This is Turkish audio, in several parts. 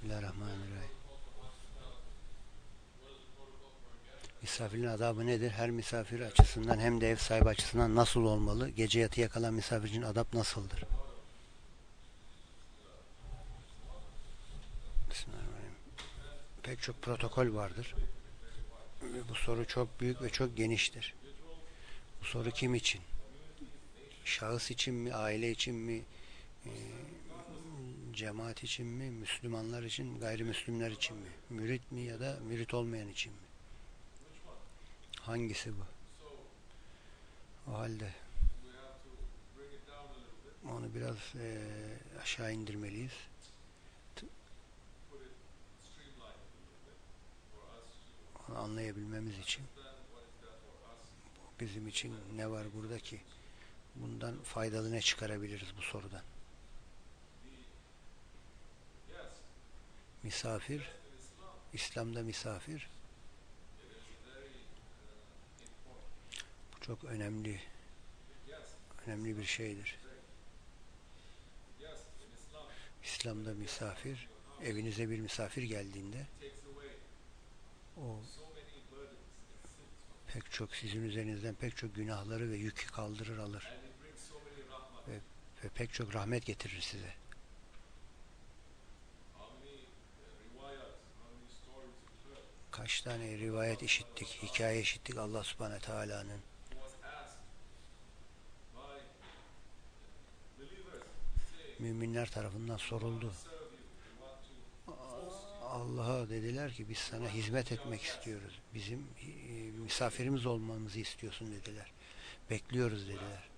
Bismillahirrahmanirrahim. Misafirin adabı nedir? Her misafir açısından hem de ev sahibi açısından nasıl olmalı? Gece yatıya kalan misafirin adab nasıldır? Bismillahirrahmanirrahim. Pek çok protokol vardır. Bu soru çok büyük ve çok geniştir. Bu soru kim için? Şahıs için mi? Aile için mi? Ee, cemaat için mi? Müslümanlar için mi? Gayrimüslimler için mi? Mürit mi ya da mürit olmayan için mi? Hangisi bu? O halde onu biraz e, aşağı indirmeliyiz. Onu anlayabilmemiz için bizim için ne var burada ki bundan faydalı ne çıkarabiliriz bu sorudan? Misafir İslam'da misafir bu çok önemli önemli bir şeydir. İslam'da misafir evinize bir misafir geldiğinde o pek çok sizin üzerinizden pek çok günahları ve yükü kaldırır alır. Ve, ve pek çok rahmet getirir size. Kaç tane rivayet işittik, hikaye işittik Allah subhanahu teala'nın. Müminler tarafından soruldu. Allah'a dediler ki biz sana hizmet etmek istiyoruz. Bizim e, misafirimiz olmamızı istiyorsun dediler. Bekliyoruz dediler.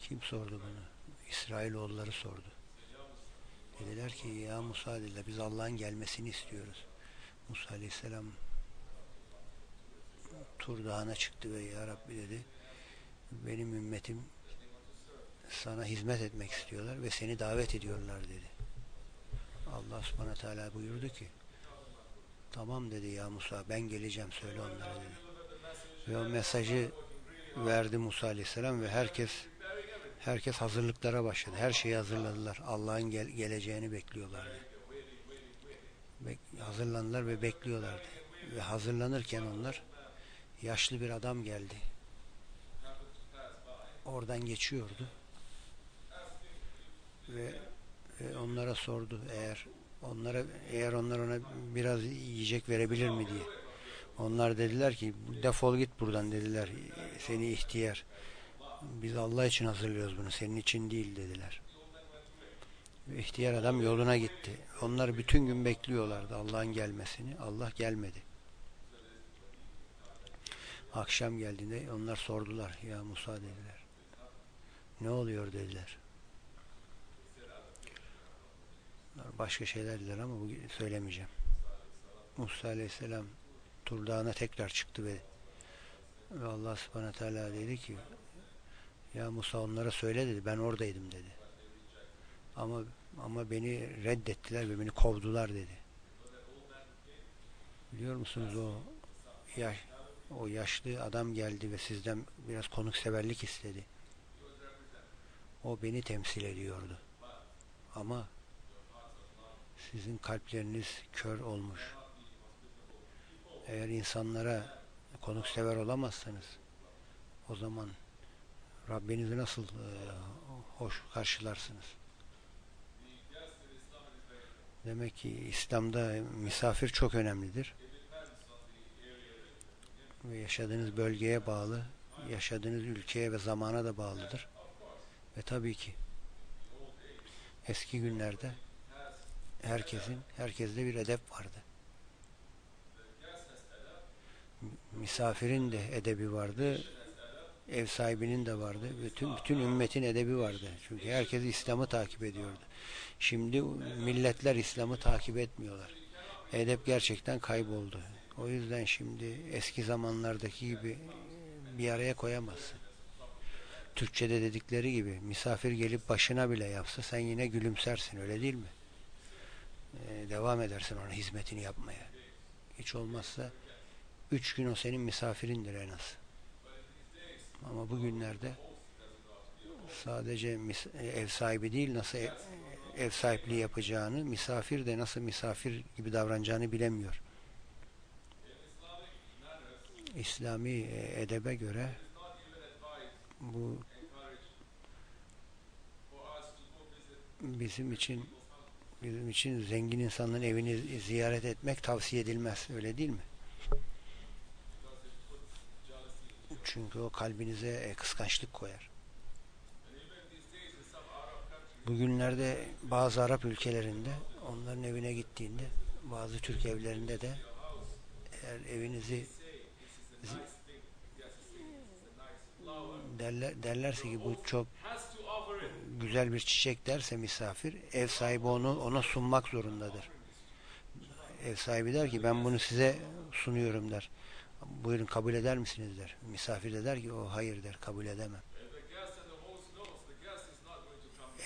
Kim sordu bunu? İsrailoğulları sordu. Dediler ki ya Musa dediler biz Allah'ın gelmesini istiyoruz. Musa Aleyhisselam Tur Dağı'na çıktı ve Ya Rabbi dedi benim ümmetim sana hizmet etmek istiyorlar ve seni davet ediyorlar dedi. Allah subhanahu teala buyurdu ki tamam dedi ya Musa ben geleceğim söyle onlara dedi. Ve o mesajı verdi Musa aleyhisselam ve herkes herkes hazırlıklara başladı. Her şeyi hazırladılar. Allah'ın gel geleceğini bekliyorlardı. Hazırlandılar ve bekliyorlardı. Ve hazırlanırken onlar yaşlı bir adam geldi. Oradan geçiyordu. Ve ve onlara sordu eğer onlara eğer onlar ona biraz yiyecek verebilir mi diye. Onlar dediler ki defol git buradan dediler. Seni ihtiyar. Biz Allah için hazırlıyoruz bunu. Senin için değil dediler. İhtiyar adam yoluna gitti. Onlar bütün gün bekliyorlardı Allah'ın gelmesini. Allah gelmedi. Akşam geldiğinde onlar sordular. Ya Musa dediler. Ne oluyor dediler. Başka şeyler dediler ama bu söylemeyeceğim. Musa Aleyhisselam Tur Dağı'na tekrar çıktı ve, ve Allah Subhanahu Teala dedi ki ya Musa onlara söyle dedi ben oradaydım dedi. Ama ama beni reddettiler ve beni kovdular dedi. Biliyor musunuz o yaş, o yaşlı adam geldi ve sizden biraz konukseverlik istedi. O beni temsil ediyordu. Ama sizin kalpleriniz kör olmuş. Eğer insanlara konuksever olamazsanız o zaman Rabbinizi nasıl e, hoş karşılarsınız? Demek ki İslam'da misafir çok önemlidir. Ve yaşadığınız bölgeye bağlı, yaşadığınız ülkeye ve zamana da bağlıdır. Ve tabii ki eski günlerde herkesin, herkeste bir edep vardı. Misafirin de edebi vardı, ev sahibinin de vardı. Bütün bütün ümmetin edebi vardı. Çünkü herkes İslam'ı takip ediyordu. Şimdi milletler İslam'ı takip etmiyorlar. Edep gerçekten kayboldu. O yüzden şimdi eski zamanlardaki gibi bir araya koyamazsın. Türkçe'de dedikleri gibi misafir gelip başına bile yapsa sen yine gülümsersin öyle değil mi? Ee, devam edersin ona hizmetini yapmaya. Hiç olmazsa üç gün o senin misafirindir en az. Ama bugünlerde sadece ev sahibi değil nasıl ev, ev sahipliği yapacağını, misafir de nasıl misafir gibi davranacağını bilemiyor. İslami e, edebe göre bu bizim için bizim için zengin insanların evini ziyaret etmek tavsiye edilmez. Öyle değil mi? Çünkü o kalbinize e, kıskançlık koyar. Bugünlerde bazı Arap ülkelerinde onların evine gittiğinde bazı Türk evlerinde de eğer evinizi derler, derlerse ki bu çok güzel bir çiçek derse misafir ev sahibi onu ona sunmak zorundadır. Ev sahibi der ki ben bunu size sunuyorum der. Buyurun kabul eder misiniz der. Misafir de der ki o hayır der kabul edemem.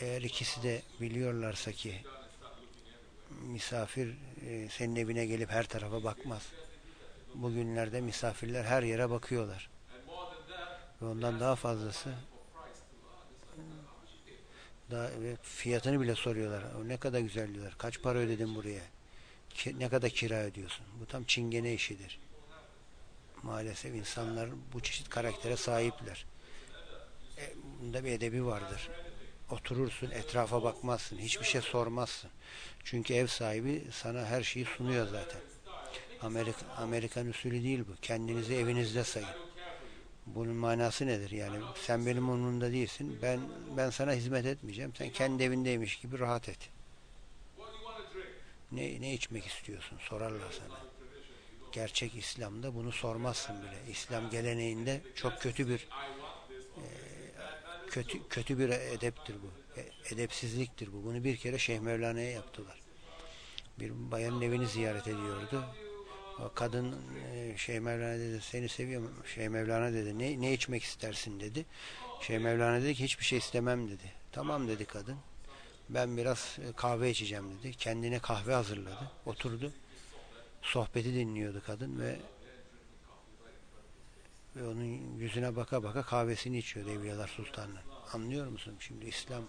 Eğer ikisi de biliyorlarsa ki misafir e, senin evine gelip her tarafa bakmaz. Bugünlerde misafirler her yere bakıyorlar. Ve ondan daha fazlası daha ve fiyatını bile soruyorlar. O ne kadar güzel diyorlar. Kaç para ödedin buraya? Ki, ne kadar kira ödüyorsun? Bu tam çingene işidir. Maalesef insanlar bu çeşit karaktere sahipler. E, bunda bir edebi vardır. Oturursun, etrafa bakmazsın, hiçbir şey sormazsın. Çünkü ev sahibi sana her şeyi sunuyor zaten. Amerika, Amerikan usulü değil bu. Kendinizi evinizde sayın. Bunun manası nedir? Yani sen benim umurumda değilsin. Ben ben sana hizmet etmeyeceğim. Sen kendi evindeymiş gibi rahat et. Ne, ne içmek istiyorsun? Sorarlar sana. Gerçek İslam'da bunu sormazsın bile. İslam geleneğinde çok kötü bir e, kötü kötü bir edeptir bu. E, edepsizliktir bu. Bunu bir kere Şeyh Mevlana'ya yaptılar. Bir bayanın evini ziyaret ediyordu. O kadın e, Şeyh Mevlana dedi seni seviyorum. Şeyh Mevlana dedi ne, ne içmek istersin dedi. Şeyh Mevlana dedi ki hiçbir şey istemem dedi. Tamam dedi kadın. Ben biraz kahve içeceğim dedi. Kendine kahve hazırladı. Oturdu. Sohbeti dinliyordu kadın ve ve onun yüzüne baka baka kahvesini içiyordu Evliyalar Sultan'ın. Anlıyor musun? Şimdi İslam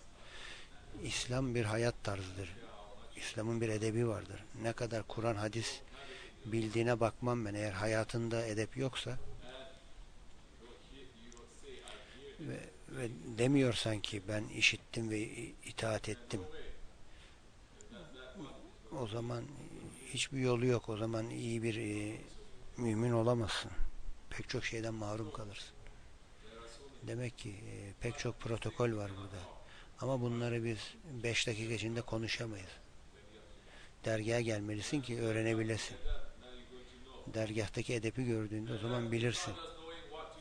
İslam bir hayat tarzıdır. İslam'ın bir edebi vardır. Ne kadar Kur'an, hadis bildiğine bakmam ben. Eğer hayatında edep yoksa ve, ve demiyorsan ki ben işittim ve itaat ettim o zaman hiçbir yolu yok. O zaman iyi bir e, mümin olamazsın. Pek çok şeyden mahrum kalırsın. Demek ki e, pek çok protokol var burada. Ama bunları biz 5 dakika içinde konuşamayız. Dergaha gelmelisin ki öğrenebilesin. Dergahtaki edebi gördüğünde o zaman bilirsin.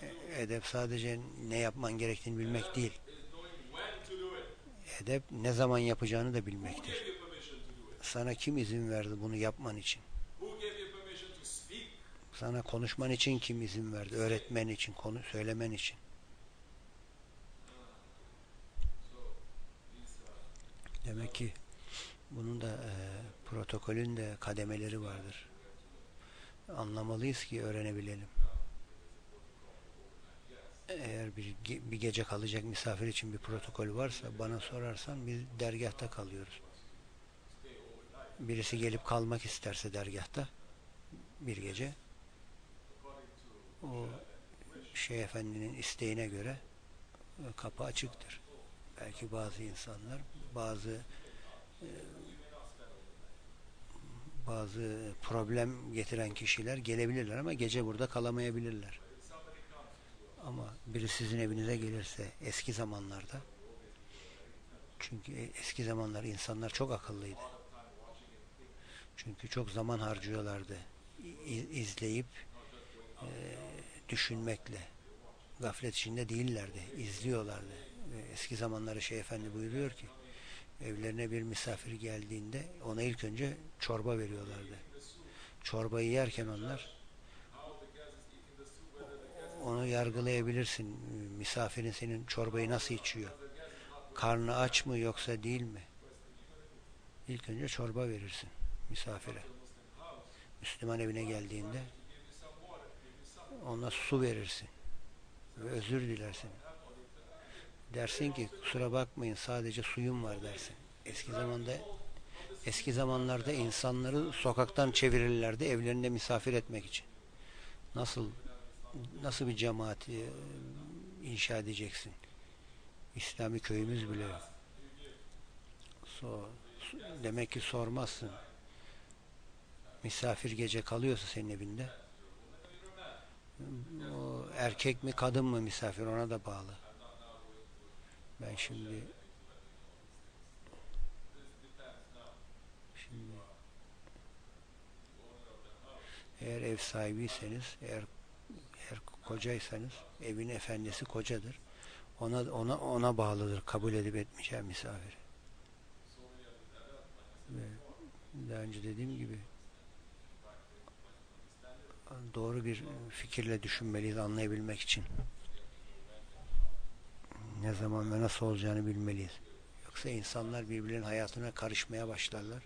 E, edep sadece ne yapman gerektiğini bilmek değil. Edep ne zaman yapacağını da bilmektir. Sana kim izin verdi bunu yapman için? Sana konuşman için kim izin verdi? Öğretmen için, konu söylemen için. Demek ki bunun da e, protokolün de kademeleri vardır. Anlamalıyız ki öğrenebilelim. Eğer bir, bir gece kalacak misafir için bir protokol varsa bana sorarsan biz dergahta kalıyoruz. Birisi gelip kalmak isterse dergahta bir gece o şey efendinin isteğine göre e, kapı açıktır. Belki bazı insanlar bazı e, bazı problem getiren kişiler gelebilirler ama gece burada kalamayabilirler. Ama biri sizin evinize gelirse eski zamanlarda çünkü eski zamanlar insanlar çok akıllıydı. Çünkü çok zaman harcıyorlardı. izleyip e, düşünmekle gaflet içinde değillerdi. izliyorlardı. Eski zamanları şey efendi buyuruyor ki evlerine bir misafir geldiğinde ona ilk önce çorba veriyorlardı. Çorbayı yerken onlar onu yargılayabilirsin. Misafirin senin çorbayı nasıl içiyor? Karnı aç mı yoksa değil mi? İlk önce çorba verirsin misafire. Müslüman evine geldiğinde ona su verirsin ve özür dilersin. Dersin ki kusura bakmayın sadece suyum var dersin. Eski zamanda eski zamanlarda insanları sokaktan çevirirlerdi evlerinde misafir etmek için. Nasıl nasıl bir cemaat e, inşa edeceksin? İslami köyümüz bile yok. So, demek ki sormazsın. Misafir gece kalıyorsa senin evinde. O erkek mi kadın mı misafir ona da bağlı. Ben şimdi şimdi eğer ev sahibiyseniz eğer eğer kocaysanız evin efendisi kocadır. Ona ona ona bağlıdır kabul edip etmeyeceği misafir. Ve daha önce dediğim gibi doğru bir fikirle düşünmeliyiz anlayabilmek için. Ne zaman ve nasıl olacağını bilmeliyiz. Yoksa insanlar birbirlerinin hayatına karışmaya başlarlar.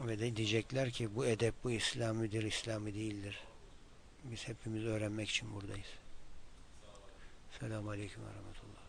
Ve de diyecekler ki bu edep bu İslamidir, İslami değildir. Biz hepimiz öğrenmek için buradayız. Selamun Aleyküm ve Rahmetullah.